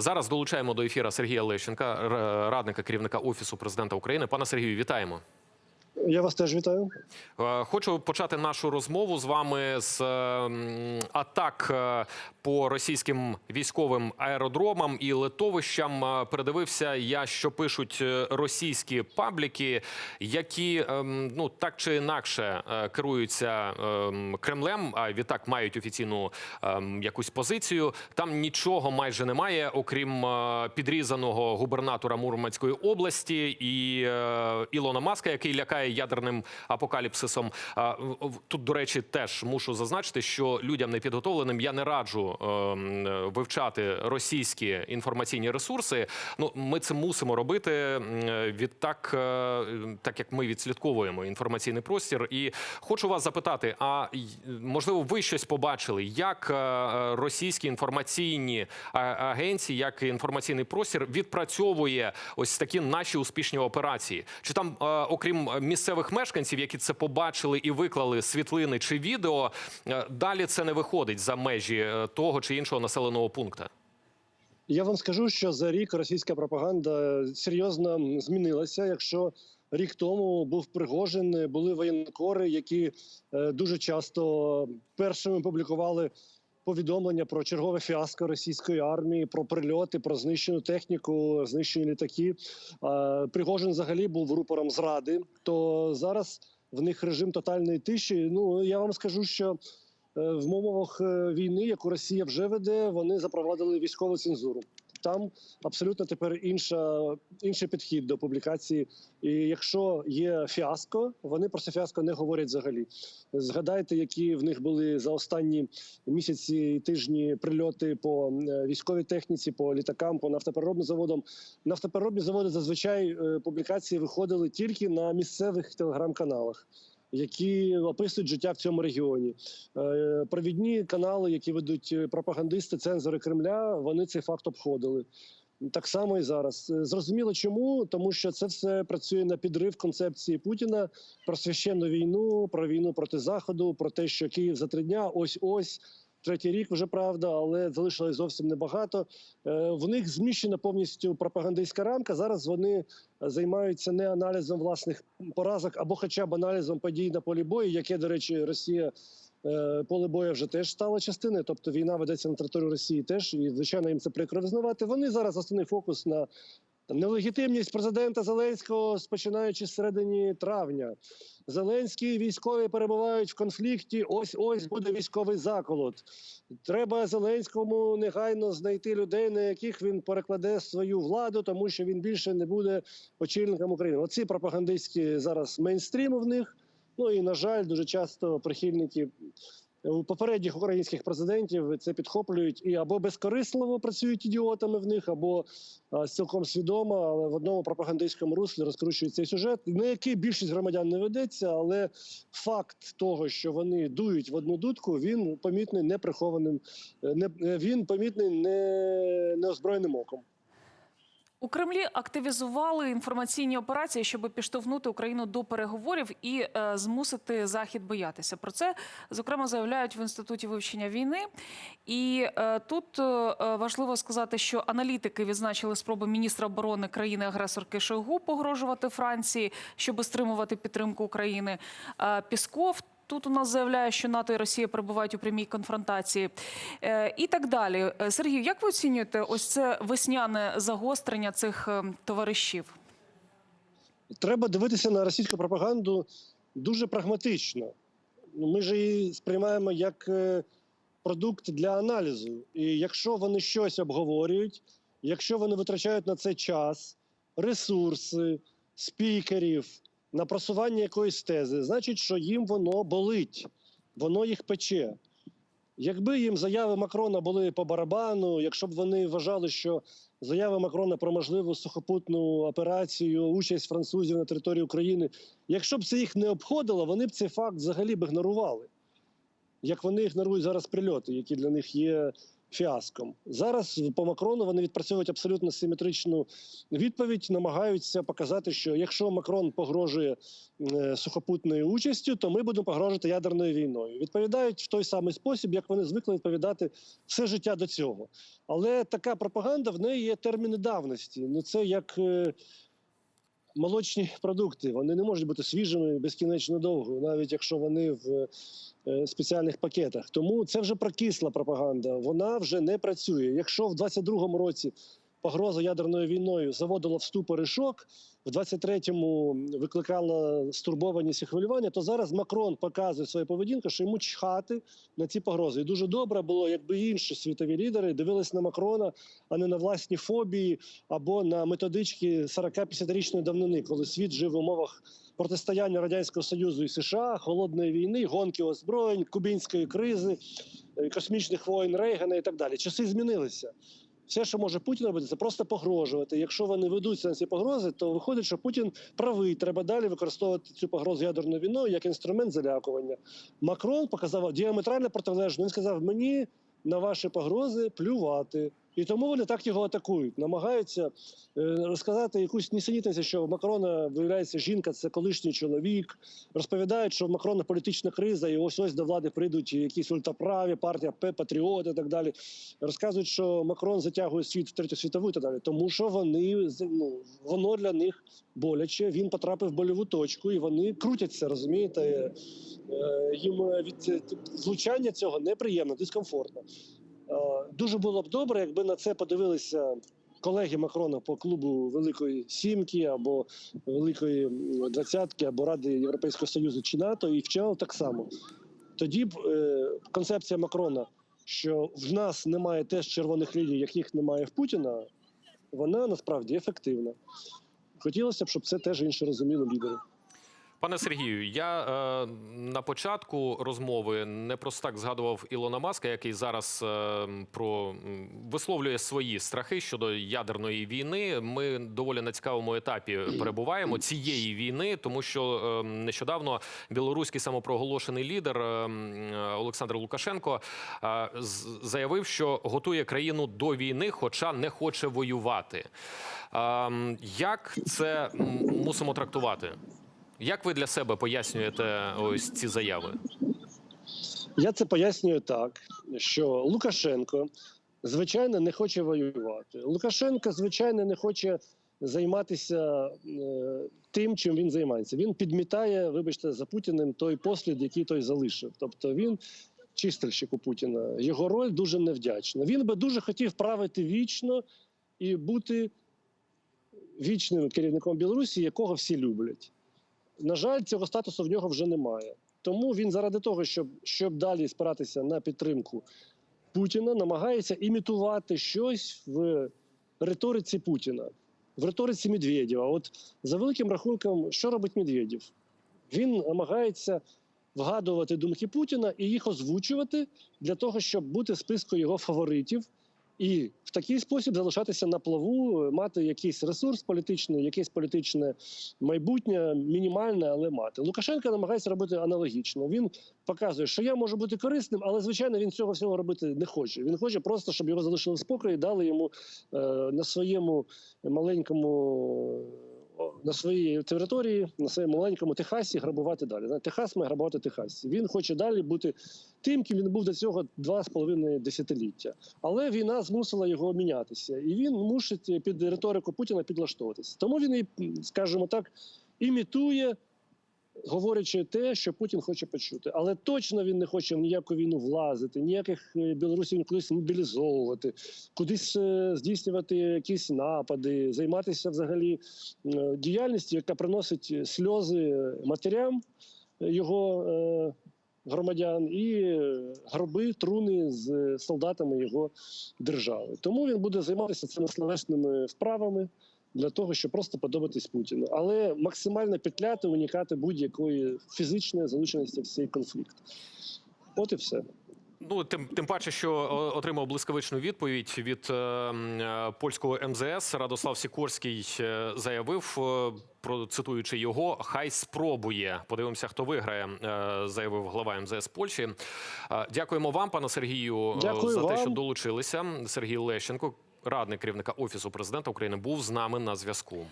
Зараз долучаємо до ефіра Сергія Лещенка, радника керівника офісу президента України. Пане Сергію, вітаємо. Я вас теж вітаю. Е, Хочу почати нашу розмову з вами з ем, атак е, по російським військовим аеродромам і литовищам. Е, Передивився я, що пишуть російські пабліки, які ем, ну так чи інакше керуються ем, Кремлем, а відтак мають офіційну якусь позицію. Там нічого майже немає, окрім підрізаного губернатора Мурманської області і Ілона Маска, який лякає ядерним апокаліпсисом. Тут, до речі, теж мушу зазначити, що людям непідготовленим я не раджу ем, е, вивчати російські інформаційні ресурси. Ну, ми це мусимо робити відтак, е, так як ми відслідковуємо інформаційний простір. І хочу вас запитати: а можливо, ви щось побачили, як е, російські інформаційні агенції, як інформаційний простір відпрацьовує ось такі наші успішні операції? Чи там, окрім місцевих мешканців, які це побачили і виклали світлини чи відео, е, далі це не виходить за межі е, того чи іншого населеного пункту? Я вам скажу, що за рік російська пропаганда серйозно змінилася. Якщо рік тому був Пригожин, були воєнкори, які е, дуже часто першими публікували повідомлення про чергове фіаско російської армії, про прильоти, про знищену техніку, знищені літаки. Е, Пригожин взагалі був рупором зради. То зараз в них режим тотальної тиші. Ну я вам скажу, що Е, в умовах е, війни, яку Росія вже веде, вони запровадили військову цензуру. Там абсолютно тепер інша інший підхід до публікації. І якщо є фіаско, вони про це фіаско не говорять взагалі. Згадайте, які в них були за останні місяці і тижні прильоти по військовій техніці, по літакам, по нафтопереробним заводам. Нафтопереробні заводи зазвичай е, публікації виходили тільки на місцевих телеграм-каналах які описують життя в цьому регіоні. Е, Провідні канали, які ведуть е, пропагандисти, цензори Кремля, вони цей факт обходили. Так само і зараз. Е, Зрозуміло, чому тому, що це все працює на підрив концепції Путіна про священну війну, про війну проти заходу, про те, що Київ за три дня, ось ось. Третій рік вже правда, але залишилось зовсім небагато. Е, В них зміщена повністю пропагандистська рамка. Зараз вони займаються не аналізом власних поразок або, хоча б аналізом подій на полі бою, яке, до речі, Росія е, поле бою вже теж стала частиною. Тобто війна ведеться на території Росії теж, і звичайно їм це прикро визнавати. Вони зараз основний фокус на нелегітимність президента Зеленського, починаючи з середині травня. Зеленський військові перебувають в конфлікті. Ось ось буде військовий заколот. Треба Зеленському негайно знайти людей, на яких він перекладе свою владу, тому що він більше не буде очільником України. Оці пропагандистські зараз мейнстрім в них. Ну і на жаль, дуже часто прихильники у попередніх українських президентів це підхоплюють і або безкорисливо працюють ідіотами в них, або а, цілком свідомо, але в одному пропагандистському руслі розкручують цей сюжет, на який більшість громадян не ведеться. Але факт того, що вони дують в одну дудку, він помітний неприхованим, е, не е, він помітний не неозброєним оком. У Кремлі активізували інформаційні операції, щоб підштовхнути Україну до переговорів і е, змусити Захід боятися. Про це зокрема заявляють в інституті вивчення війни. І е, тут е, важливо сказати, що аналітики відзначили спроби міністра оборони країни-агресорки Шойгу погрожувати Франції, щоб стримувати підтримку України. Е, Пісков. Тут у нас заявляє, що НАТО і Росія перебувають у прямій конфронтації, е, і так далі. Е, Сергій, як ви оцінюєте ось це весняне загострення цих е, товаришів? треба дивитися на російську пропаганду дуже прагматично. Ну, Ми ж її сприймаємо як е, продукт для аналізу. І якщо вони щось обговорюють, якщо вони витрачають на це час, ресурси, спікерів, на просування якоїсь тези, значить, що їм воно болить, воно їх пече. Якби їм заяви Макрона були по барабану, якщо б вони вважали, що заяви Макрона про можливу сухопутну операцію, участь французів на території України, якщо б це їх не обходило, вони б цей факт взагалі б ігнорували. Як вони ігнорують зараз прильоти, які для них є фіаском. Зараз по Макрону вони відпрацьовують абсолютно симетричну відповідь, намагаються показати, що якщо Макрон погрожує е, сухопутною участю, то ми будемо погрожувати ядерною війною. Відповідають в той самий спосіб, як вони звикли відповідати все життя до цього. Але така пропаганда в неї є терміни давності. Ну це як. Молочні продукти вони не можуть бути свіжими безкінечно довго, навіть якщо вони в е, спеціальних пакетах. Тому це вже прокисла пропаганда. Вона вже не працює. Якщо в 22-му році погроза ядерною війною заводила в ступор і шок, в 23-му викликала стурбованість і хвилювання, то зараз Макрон показує свою поведінку, що йому чхати на ці погрози. І дуже добре було, якби інші світові лідери дивились на Макрона, а не на власні фобії або на методички 40-50-річної давнини, коли світ жив в умовах протистояння радянського союзу і США, холодної війни, гонки озброєнь, кубінської кризи, е, космічних воїн Рейгана і так далі. Часи змінилися. Все, що може Путін робити, це просто погрожувати. Якщо вони ведуться на ці погрози, то виходить, що Путін правий. Треба далі використовувати цю погрозу ядерною війною як інструмент залякування. Макрон показав діаметрально протилежно. Він сказав: мені на ваші погрози плювати. І тому вони так його атакують, намагаються е, розказати якусь нісенітницю, що Макрона виявляється жінка, це колишній чоловік. Розповідають, що в Макрона політична криза, і ось ось до влади прийдуть якісь ультраправі, партія П, Патріот і так далі. Розказують, що Макрон затягує світ в третю світову і так далі. Тому що вони ну, воно для них боляче. Він потрапив в больову точку, і вони крутяться, розумієте. Е, Їм від влучання цього неприємно, дискомфортно. Е, Дуже було б добре, якби на це подивилися колеги Макрона по клубу Великої Сімки або Великої Двадцятки, або Ради Європейського Союзу чи НАТО, і вчинили так само. Тоді б е, концепція Макрона, що в нас немає теж червоних ліній, яких немає в Путіна, вона насправді ефективна. Хотілося б, щоб це теж інше розуміли лідери. Пане Сергію, я е, на початку розмови не просто так згадував Ілона Маска, який зараз е, про висловлює свої страхи щодо ядерної війни. Ми доволі на цікавому етапі перебуваємо цієї війни, тому що е, нещодавно білоруський самопроголошений лідер е, Олександр Лукашенко е, заявив, що готує країну до війни, хоча не хоче воювати. Е, як це мусимо трактувати? Як ви для себе пояснюєте ось ці заяви? Я це пояснюю так, що Лукашенко, звичайно, не хоче воювати. Лукашенко, звичайно, не хоче займатися е, тим, чим він займається. Він підмітає, вибачте, за Путіним той послід, який той залишив. Тобто він чистильщик у Путіна. Його роль дуже невдячна. Він би дуже хотів правити вічно і бути вічним керівником Білорусі, якого всі люблять. На жаль, цього статусу в нього вже немає. Тому він заради того, щоб, щоб далі спиратися на підтримку Путіна, намагається імітувати щось в риториці Путіна, в риториці Медведєва. От за великим рахунком, що робить Медведєв? Він намагається вгадувати думки Путіна і їх озвучувати для того, щоб бути в списку його фаворитів. І в такий спосіб залишатися на плаву, мати якийсь ресурс політичний, якесь політичне майбутнє, мінімальне, але мати. Лукашенко намагається робити аналогічно. Він показує, що я можу бути корисним, але звичайно він цього всього робити не хоче. Він хоче просто, щоб його залишили в спокої, дали йому е, на своєму маленькому. На своїй території, на своєму маленькому Техасі грабувати далі. На Техас має грабувати Техас. Він хоче далі бути тим, ким він був до цього два з половиною десятиліття. Але війна змусила його мінятися, і він мусить під риторику Путіна підлаштовуватися. Тому він і, скажімо так, імітує, говорячи те, що Путін хоче почути. Але точно він не хоче в ніяку війну влазити, ніяких е, білорусів кудись мобілізовувати, кудись е, здійснювати якісь напади, займатися взагалі е, діяльністю, яка приносить сльози матерям його. Громадян і гроби, труни з солдатами його держави. Тому він буде займатися цими словесними вправами для того, щоб просто подобатись Путіну, але максимально петляти, уникати будь-якої фізичної залученості в цей конфлікт. От і все. Ну, тим, тим паче, що отримав блискавичну відповідь від е, е, польського МЗС. Радослав Сікорський е, заявив, е, про цитуючи його, хай спробує. Подивимося, хто виграє, е, заявив глава МЗС Польщі. Е, Дякуємо вам, пане Сергію, е, Дякую за те, що долучилися. Сергій Лещенко, радник керівника офісу президента України, був з нами на зв'язку.